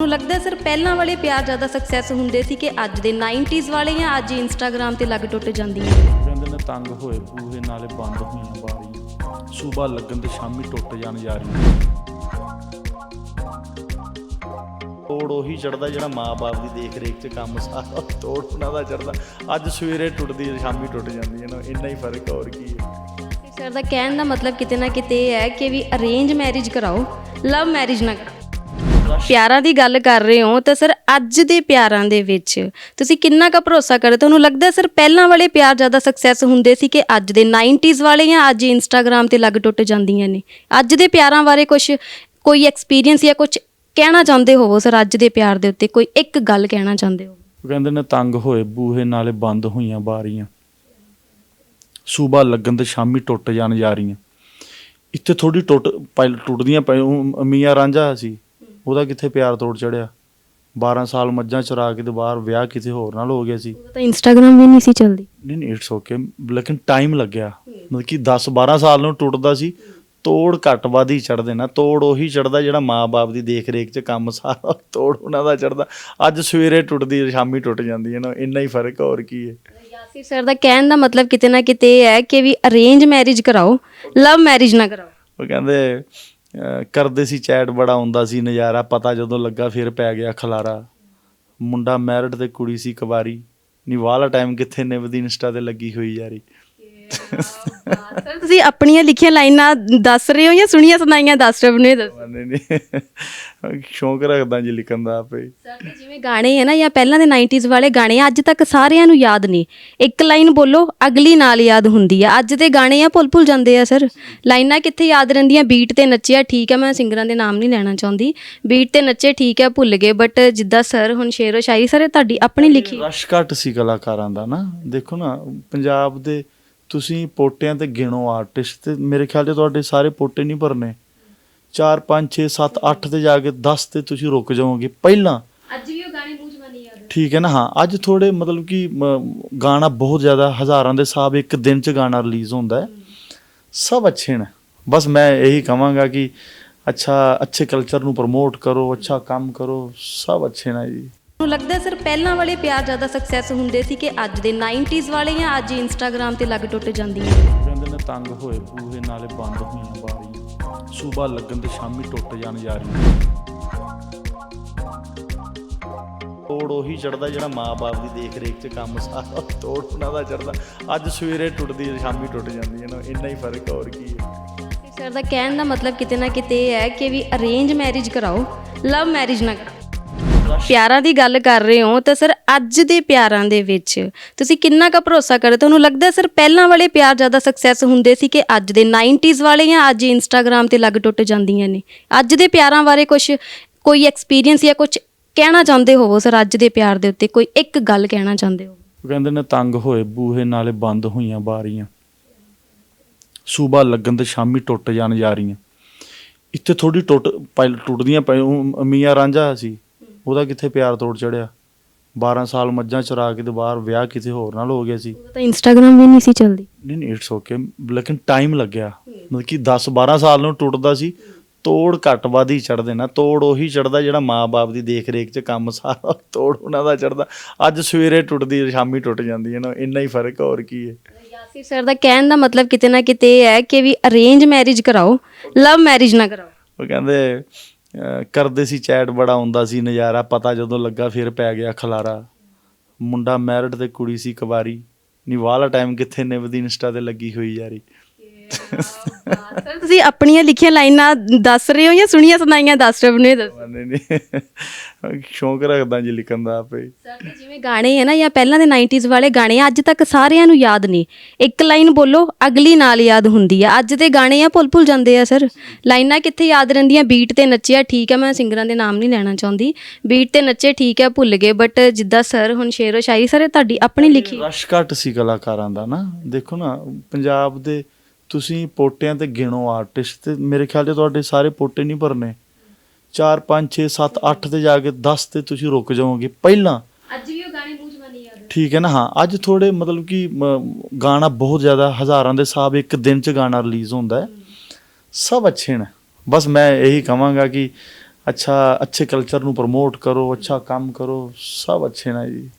ਮੈਨੂੰ ਲੱਗਦਾ ਸਰ ਪਹਿਲਾਂ ਵਾਲੇ ਪਿਆਰ ਜ਼ਿਆਦਾ ਸਕਸੈਸ ਹੁੰਦੇ ਸੀ ਕਿ ਅੱਜ ਦੇ 90s ਵਾਲੇ ਜਾਂ ਅੱਜ ਇੰਸਟਾਗ੍ਰam ਤੇ ਲੱਗ ਟੁੱਟ ਜਾਂਦੀਆਂ ਕਹਿੰਦੇ ਨੇ ਤੰਗ ਹੋਏ ਬੂਹੇ ਨਾਲੇ ਬੰਦ ਹੋਈਆਂ ਬਾਰੀਆਂ ਸੂਬਾ ਲੱਗਣ ਤੇ ਸ਼ਾਮੀ ਟੁੱਟ ਜਾਣ ਯਾਰੀਆਂ ਤੋੜ ਉਹੀ ਚੜਦਾ ਜਿਹੜਾ ਮਾਂ-ਬਾਪ ਦੀ ਦੇਖ ਰੇਖ 'ਚ ਕੰਮ ਸਾਰਾ ਤੋੜ ਉਹਨਾਂ ਦਾ ਚੜਦਾ ਅੱਜ ਸਵੇਰੇ ਟੁੱਟਦੀ ਹੈ ਸ਼ਾਮੀ ਟੁੱਟ ਜਾਂਦੀ ਹੈ ਨਾ ਇੰਨਾ ਹੀ ਫ਼ਰਕ ਹੋਰ ਕੀ ਹੈ। ਸਰ ਦਾ ਕਹਿਣ ਦਾ ਮਤਲਬ ਕਿਤੇ ਨਾ ਕਿਤੇ ਇਹ ਹੈ ਕਿ ਵੀ ਅਰੇਂਜ ਮੈਰਿਜ ਕਰਾਓ ਲਵ ਮੈਰਿਜ ਨਾ ਪਿਆਰਾਂ ਦੀ ਗੱਲ ਕਰ ਰਹੇ ਹੋ ਤਾਂ ਸਰ ਅੱਜ ਦੇ ਪਿਆਰਾਂ ਦੇ ਵਿੱਚ ਤੁਸੀਂ ਕਿੰਨਾ ਕੁ ਭਰੋਸਾ ਕਰਦੇ ਤੁਹਾਨੂੰ ਲੱਗਦਾ ਸਰ ਪਹਿਲਾਂ ਵਾਲੇ ਪਿਆਰ ਜ਼ਿਆਦਾ ਸਕਸੈਸ ਹੁੰਦੇ ਸੀ ਕਿ ਅੱਜ ਦੇ 90s ਵਾਲੇ ਜਾਂ ਅੱਜ ਇੰਸਟਾਗ੍ਰam ਤੇ ਲੱਗ ਟੁੱਟ ਜਾਂਦੀਆਂ ਨੇ? ਅੱਜ ਦੇ ਪਿਆਰਾਂ ਬਾਰੇ ਕੁਝ ਕੋਈ ਐਕਸਪੀਰੀਅੰਸ ਜਾਂ ਕੁਝ ਕਹਿਣਾ ਚਾਹੁੰਦੇ ਹੋਵੋ ਸਰ ਅੱਜ ਦੇ ਪਿਆਰ ਦੇ ਉੱਤੇ? ਕੋਈ ਇੱਕ ਗੱਲ ਕਹਿਣਾ ਚਾਹੁੰਦੇ ਹੋ? ਕਹਿੰਦੇ ਨੇ ਤੰਗ ਹੋਏ ਬੂਹੇ ਨਾਲੇ ਬੰਦ ਹੋਈਆਂ ਬਾਰੀਆਂ। ਸੂਬਾ ਲੱਗਣ ਤੇ ਸ਼ਾਮੀ ਟੁੱਟ ਜਾਣ ਜਾ ਰਹੀਆਂ ਇੱਥੇ ਥੋੜੀ ਟੁੱਟ ਪਹਿਲ ਟੁੱਟਦੀਆਂ ਪਈ ਮੀਆਂ ਰਾਂਝਾ ਸੀ। ਉਹਦਾ ਕਿੱਥੇ ਪਿਆਰ ਤੋੜ ਚੜਿਆ? 12 ਸਾਲ ਮੱਝਾਂ ਚਰਾ ਕੇ ਤੇ ਬਾਹਰ ਵਿਆਹ ਕਿਸੇ ਹੋਰ ਨਾਲ ਹੋ ਗਿਆ ਸੀ। ਉਦੋਂ ਤਾਂ ਇੰਸਟਾਗ੍ਰam ਵੀ ਨਹੀਂ ਸੀ ਚੱਲਦੀ। ਨਹੀਂ ਨਹੀਂ ਇਟਸ ਓਕੇ ਲੇਕਿਨ ਟਾਈਮ ਲੱਗਿਆ। ਮਤਲਬ ਕਿ 10 12 ਸਾਲ ਨੂੰ ਟੁੱਟਦਾ ਸੀ। ਤੋੜ ਘੱਟ ਵੱਧ ਹੀ ਚੜਦੇ ਨਾ। ਤੋੜ ਉਹੀ ਚੜਦਾ ਜਿਹੜਾ ਮਾਂ-ਬਾਪ ਦੀ ਦੇਖ ਰੇਖ 'ਚ ਕੰਮ ਸਾਰਾ ਤੋੜ ਉਹਨਾਂ ਦਾ ਚੜਦਾ ਅੱਜ ਸਵੇਰੇ ਟੁੱਟਦੀ ਸ਼ਾਮੀ ਟੁੱਟ ਜਾਂਦੀ ਹੈ। ਨਾ ਇੰਨਾ ਹੀ ਫ਼ਰਕ ਹੋਰ ਕੀ ਹੈ? ਯਾਸਿਰ ਸਰ ਦਾ ਕਹਿਣ ਦਾ ਮਤਲਬ ਕਿਤੇ ਨਾ ਕਿਤੇ ਇਹ ਹੈ ਕਿ ਵੀ ਅਰੇਂਜ ਮੈਰਿਜ ਕਰਾਓ ਲਵ ਮੈਰਿਜ ਨਾ ਕਰਾਓ। ਉਹ ਕਹਿੰਦੇ ਕਰਦੇ ਸੀ ਚੈਟ, ਬੜਾ ਹੁੰਦਾ ਸੀ ਨਜ਼ਾਰਾ, ਪਤਾ ਜਦੋਂ ਲੱਗਾ ਫਿਰ ਪੈ ਗਿਆ ਖਲਾਰਾ। ਮੁੰਡਾ ਮੈਰਿਡ ਤੇ ਕੁੜੀ ਸੀ ਕੁਵਾਰੀ। ਨੀ, ਵਾਲਾ ਟਾਈਮ ਕਿੱਥੇ ਨਿਭਦੀ ਇੰਸਟਾ ਤੇ ਲੱਗੀ ਹੋਈ ਯਾਰੀ। ਸਰ ਤੁਸੀਂ ਆਪਣੀਆਂ ਲਿਖੀਆਂ ਲਾਈਨਾਂ ਦੱਸ ਰਹੇ ਹੋ ਜਾਂ ਸੁਣੀਆਂ ਸੁਣਾਈਆਂ ਦੱਸ ਰਹੇ ਹੋ? ਨੇ ਦੱਸੋ। ਨਹੀਂ ਨਹੀਂ। ਸ਼ੌਂਕ ਰੱਖਦਾ ਜੀ ਲਿਖਣ ਦਾ ਆਪੇ। ਸਰ ਤੇ ਜਿਵੇਂ ਗਾਣੇ ਹੈ ਨਾ ਜਾਂ ਪਹਿਲਾਂ ਦੇ 90s ਵਾਲੇ ਗਾਣੇ ਅੱਜ ਤੱਕ ਸਾਰਿਆਂ ਨੂੰ ਯਾਦ ਨੇ। ਇੱਕ ਲਾਈਨ ਬੋਲੋ ਅਗਲੀ ਨਾਲ ਯਾਦ ਹੁੰਦੀ ਆ। ਅੱਜ ਦੇ ਗਾਣੇ ਆ ਭੁੱਲ ਭੁੱਲ ਜਾਂਦੇ ਆ ਸਰ ਲਾਈਨਾਂ ਕਿੱਥੇ ਯਾਦ ਰਹਿੰਦੀਆਂ? ਬੀਟ ਤੇ ਨੱਚਿਆ ਠੀਕ ਹੈ ਮੈਂ ਸਿੰਗਰਾਂ ਦੇ ਨਾਮ ਨਹੀਂ ਲੈਣਾ ਚਾਹੁੰਦੀ। ਬੀਟ ਤੇ ਨੱਚੇ ਠੀਕ ਹੈ ਭੁੱਲ ਗਏ। ਬਟ ਜਿੱਦਾਂ ਸਰ ਹੁਣ ਸ਼ੇਰੋ ਸ਼ਾਇਰੀ ਸਰ ਇਹ ਤੁਹਾਡੀ ਆਪਣੀ ਲਿਖੀ ਰਸ਼ ਘੱਟ ਸੀ ਕਲਾਕਾਰਾਂ ਦਾ ਨਾ। ਦੇਖੋ ਨਾ ਪੰਜਾਬ ਦੇ ਤੁਸੀਂ ਪੋਟਿਆਂ ਤੇ ਗਿਣੋ ਆਰਟਿਸਟ ਤੇ ਮੇਰੇ ਖਿਆਲ 'ਚ ਤੁਹਾਡੇ ਸਾਰੇ ਪੋਟੇ ਨਹੀਂ ਭਰਨੇ। 4 5 6 7 8 ਤੇ ਜਾ ਕੇ 10 ਤੇ ਤੁਸੀਂ ਰੁਕ ਜਾਓਗੇ। ਪਹਿਲਾਂ ਅੱਜ ਵੀ ਉਹ ਗਾਣੇ ਜਵਾਨੀ ਯਾਦ ਠੀਕ ਹੈ ਨਾ ਹਾਂ ਅੱਜ ਥੋੜੇ ਮਤਲਬ ਕਿ ਮ, ਗਾਣਾ ਬਹੁਤ ਜ਼ਿਆਦਾ ਹਜ਼ਾਰਾਂ ਦੇ ਹਿਸਾਬ ਇੱਕ ਦਿਨ 'ਚ ਗਾਣਾ ਰਿਲੀਜ਼ ਹੁੰਦਾ ਹੈ। ਸਭ ਅੱਛੇ ਨੇ। ਬਸ ਮੈਂ ਇਹੀ ਕਹਾਂਗਾ ਕਿ ਅੱਛਾ ਅੱਛੇ ਕਲਚਰ ਨੂੰ ਪ੍ਰਮੋਟ ਕਰੋ ਅੱਛਾ ਕੰਮ ਕਰੋ ਸਭ ਅੱਛੇ ਨੇ ਜੀ। ਮੈਨੂੰ ਲੱਗਦਾ ਸਰ ਪਹਿਲਾਂ ਵਾਲੇ ਪਿਆਰ ਜ਼ਿਆਦਾ ਸਕਸੈਸ ਹੁੰਦੇ ਸੀ ਕਿ ਅੱਜ ਦੇ 90s ਵਾਲੇ ਜਾਂ ਅੱਜ ਇੰਸਟਾਗ੍ਰam ਤੇ ਲੱਗ ਟੁੱਟ ਜਾਂਦੀਆਂ ਕਹਿੰਦੇ ਨੇ ਤੰਗ ਹੋਏ ਬੂਹੇ ਨਾਲੇ ਬੰਦ ਹੋਈਆਂ ਬਾਰੀਆਂ ਸੂਬਾ ਲੱਗਣ ਤੇ ਸ਼ਾਮੀ ਟੁੱਟ ਜਾਣ ਯਾਰੀਆਂ ਤੋੜ ਉਹੀ ਚੜਦਾ ਜਿਹੜਾ ਮਾਂ-ਬਾਪ ਦੀ ਦੇਖ ਰੇਖ 'ਚ ਕੰਮ ਸਾਰਾ ਤੋੜ ਉਹਨਾਂ ਦਾ ਚੜਦਾ। ਅੱਜ ਸਵੇਰੇ ਟੁੱਟਦੀ ਹੈ ਸ਼ਾਮੀ ਟੁੱਟ ਜਾਂਦੀ ਹੈ। ਨਾ ਇੰਨਾ ਹੀ ਫ਼ਰਕ ਹੋਰ ਕੀ ਹੈ? ਸਰ ਦਾ ਕਹਿਣ ਦਾ ਮਤਲਬ ਕਿਤੇ ਨਾ ਕਿਤੇ ਇਹ ਹੈ ਕਿ ਵੀ ਅਰੇਂਜ ਮੈਰਿਜ ਕਰਾਓ ਲਵ ਮੈਰਿਜ ਨਾ ਪਿਆਰਾਂ ਦੀ ਗੱਲ ਕਰ ਰਹੇ ਹੋ ਤਾਂ ਸਰ ਅੱਜ ਦੇ ਪਿਆਰਾਂ ਦੇ ਵਿੱਚ ਤੁਸੀਂ ਕਿੰਨਾ ਕੁ ਭਰੋਸਾ ਕਰਦੇ ਤੁਹਾਨੂੰ ਲੱਗਦਾ ਸਰ ਪਹਿਲਾਂ ਵਾਲੇ ਪਿਆਰ ਜ਼ਿਆਦਾ ਸਕਸੈਸ ਹੁੰਦੇ ਸੀ ਕਿ ਅੱਜ ਦੇ 90s ਵਾਲੇ ਜਾਂ ਅੱਜ ਇੰਸਟਾਗ੍ਰam ਤੇ ਲੱਗ ਟੁੱਟ ਜਾਂਦੀਆਂ ਨੇ? ਅੱਜ ਦੇ ਪਿਆਰਾਂ ਬਾਰੇ ਕੁਝ ਕੋਈ ਐਕਸਪੀਰੀਅੰਸ ਜਾਂ ਕੁਝ ਕਹਿਣਾ ਚਾਹੁੰਦੇ ਹੋਵੋ ਸਰ ਅੱਜ ਦੇ ਪਿਆਰ ਦੇ ਉੱਤੇ? ਕੋਈ ਇੱਕ ਗੱਲ ਕਹਿਣਾ ਚਾਹੁੰਦੇ ਹੋ? ਕਹਿੰਦੇ ਨੇ ਤੰਗ ਹੋਏ ਬੂਹੇ ਨਾਲੇ ਬੰਦ ਹੋਈਆਂ ਬਾਰੀਆਂ। ਸੂਬਾ ਲੱਗਣ ਤੇ ਸ਼ਾਮੀ ਟੁੱਟ ਜਾਣ ਜਾ ਰਹੀਆਂ ਇੱਥੇ ਥੋੜੀ ਟੁੱਟ ਪਹਿਲ ਟੁੱਟਦੀਆਂ ਪਈ ਮੀਆਂ ਰਾਂਝਾ ਸੀ। ਉਹਦਾ ਕਿੱਥੇ ਪਿਆਰ ਤੋੜ ਚੜਿਆ? 12 ਸਾਲ ਮੱਝਾਂ ਚਰਾ ਕੇ ਤੇ ਬਾਹਰ ਵਿਆਹ ਕਿਸੇ ਹੋਰ ਨਾਲ ਹੋ ਗਿਆ ਸੀ। ਉਦੋਂ ਤਾਂ ਇੰਸਟਾਗ੍ਰam ਵੀ ਨਹੀਂ ਸੀ ਚੱਲਦੀ। ਨਹੀਂ ਨਹੀਂ ਇਟਸ ਓਕੇ ਲੇਕਿਨ ਟਾਈਮ ਲੱਗਿਆ। ਮਤਲਬ ਕਿ 10 12 ਸਾਲ ਨੂੰ ਟੁੱਟਦਾ ਸੀ। ਤੋੜ ਘੱਟ ਵੱਧ ਹੀ ਚੜਦੇ ਨਾ। ਤੋੜ ਉਹੀ ਚੜਦਾ ਜਿਹੜਾ ਮਾਂ-ਬਾਪ ਦੀ ਦੇਖ ਰੇਖ 'ਚ ਕੰਮ ਸਾਰਾ ਤੋੜ ਉਹਨਾਂ ਦਾ ਚੜਦਾ ਅੱਜ ਸਵੇਰੇ ਟੁੱਟਦੀ ਸ਼ਾਮੀ ਟੁੱਟ ਜਾਂਦੀ ਹੈ ਨਾ। ਇੰਨਾ ਹੀ ਫ਼ਰਕ ਹੋਰ ਕੀ ਹੈ। ਯਾਸਿਰ ਸਰ ਦਾ ਕਹਿਣ ਦਾ ਮਤਲਬ ਕਿਤੇ ਨਾ ਕਿਤੇ ਇਹ ਹੈ ਕਿ ਵੀ ਅਰੇਂਜ ਮੈਰਿਜ ਕਰਾਓ ਲਵ ਮੈਰਿਜ ਨਾ ਕਰਾਓ। ਉਹ ਕਹਿੰਦੇ ਕਰਦੇ ਸੀ ਚੈਟ, ਬੜਾ ਹੁੰਦਾ ਸੀ ਨਜ਼ਾਰਾ, ਪਤਾ ਜਦੋਂ ਲੱਗਾ ਫਿਰ ਪੈ ਗਿਆ ਖਲਾਰਾ। ਮੁੰਡਾ ਮੈਰਿਡ ਤੇ ਕੁੜੀ ਸੀ ਕੁਵਾਰੀ। ਨੀ, ਵਾਲਾ ਟਾਈਮ ਕਿੱਥੇ ਨਿਭਦੀ ਇੰਸਟਾ ਤੇ ਲੱਗੀ ਹੋਈ ਯਾਰੀ। ਸਰ ਤੁਸੀਂ ਆਪਣੀਆਂ ਲਿਖੀਆਂ ਲਾਈਨਾਂ ਦੱਸ ਰਹੇ ਹੋ ਜਾਂ ਸੁਣੀਆਂ ਸੁਣਾਈਆਂ ਦੱਸ ਰਹੇ ਹੋ? ਨੇ ਦੱਸੋ। ਨਹੀਂ ਨਹੀਂ। ਸ਼ੌਂਕ ਰੱਖਦਾ ਜੀ ਲਿਖਣ ਦਾ ਆਪੇ। ਸਰ ਜਿਵੇਂ ਗਾਣੇ ਹੈ ਨਾ ਜਾਂ ਪਹਿਲਾਂ ਦੇ 90s ਵਾਲੇ ਗਾਣੇ ਅੱਜ ਤੱਕ ਸਾਰਿਆਂ ਨੂੰ ਯਾਦ ਨੇ। ਇੱਕ ਲਾਈਨ ਬੋਲੋ ਅਗਲੀ ਨਾਲ ਯਾਦ ਹੁੰਦੀ ਆ। ਅੱਜ ਦੇ ਗਾਣੇ ਆ ਭੁੱਲ ਭੁੱਲ ਜਾਂਦੇ ਆ ਸਰ ਲਾਈਨਾਂ ਕਿੱਥੇ ਯਾਦ ਰਹਿੰਦੀਆਂ? ਬੀਟ ਤੇ ਨੱਚਿਆ ਠੀਕ ਹੈ ਮੈਂ ਸਿੰਗਰਾਂ ਦੇ ਨਾਮ ਨਹੀਂ ਲੈਣਾ ਚਾਹੁੰਦੀ। ਬੀਟ ਤੇ ਨੱਚੇ ਠੀਕ ਹੈ ਭੁੱਲ ਗਏ। ਬਟ ਜਿੱਦਾਂ ਸਰ ਹੁਣ ਸ਼ੇਰੋ ਸ਼ਾਇਰੀ ਸਰ ਇਹ ਤੁਹਾਡੀ ਆਪਣੀ ਲਿਖੀ ਰਸ਼ ਘੱਟ ਸੀ ਕਲਾਕਾਰਾਂ ਦਾ ਨਾ। ਦੇਖੋ ਨਾ ਪੰਜਾਬ ਦੇ ਤੁਸੀਂ ਪੋਟਿਆਂ ਤੇ ਗਿਣੋ ਆਰਟਿਸਟ ਤੇ ਮੇਰੇ ਖਿਆਲ 'ਚ ਤੁਹਾਡੇ ਸਾਰੇ ਪੋਟੇ ਨਹੀਂ ਭਰਨੇ। 4 5 6 7 8 ਤੇ ਜਾ ਕੇ 10 ਤੇ ਤੁਸੀਂ ਰੁਕ ਜਾਓਗੇ। ਪਹਿਲਾਂ ਅੱਜ ਵੀ ਉਹ ਗਾਣੇ ਜਵਾਨੀ ਯਾਦ ਠੀਕ ਹੈ ਨਾ? ਹਾਂ ਅੱਜ ਥੋੜੇ ਮਤਲਬ ਕਿ ਮ, ਗਾਣਾ ਬਹੁਤ ਜ਼ਿਆਦਾ ਹਜ਼ਾਰਾਂ ਦੇ ਹਿਸਾਬ ਇੱਕ ਦਿਨ 'ਚ ਗਾਣਾ ਰਿਲੀਜ਼ ਹੁੰਦਾ ਹੈ। ਸਭ ਅੱਛੇ ਨੇ। ਬਸ ਮੈਂ ਇਹੀ ਕਹਾਂਗਾ ਕਿ ਅੱਛਾ ਅੱਛੇ ਕਲਚਰ ਨੂੰ ਪ੍ਰਮੋਟ ਕਰੋ ਅੱਛਾ ਕੰਮ ਕਰੋ ਸਭ ਅੱਛੇ ਨੇ ਜੀ।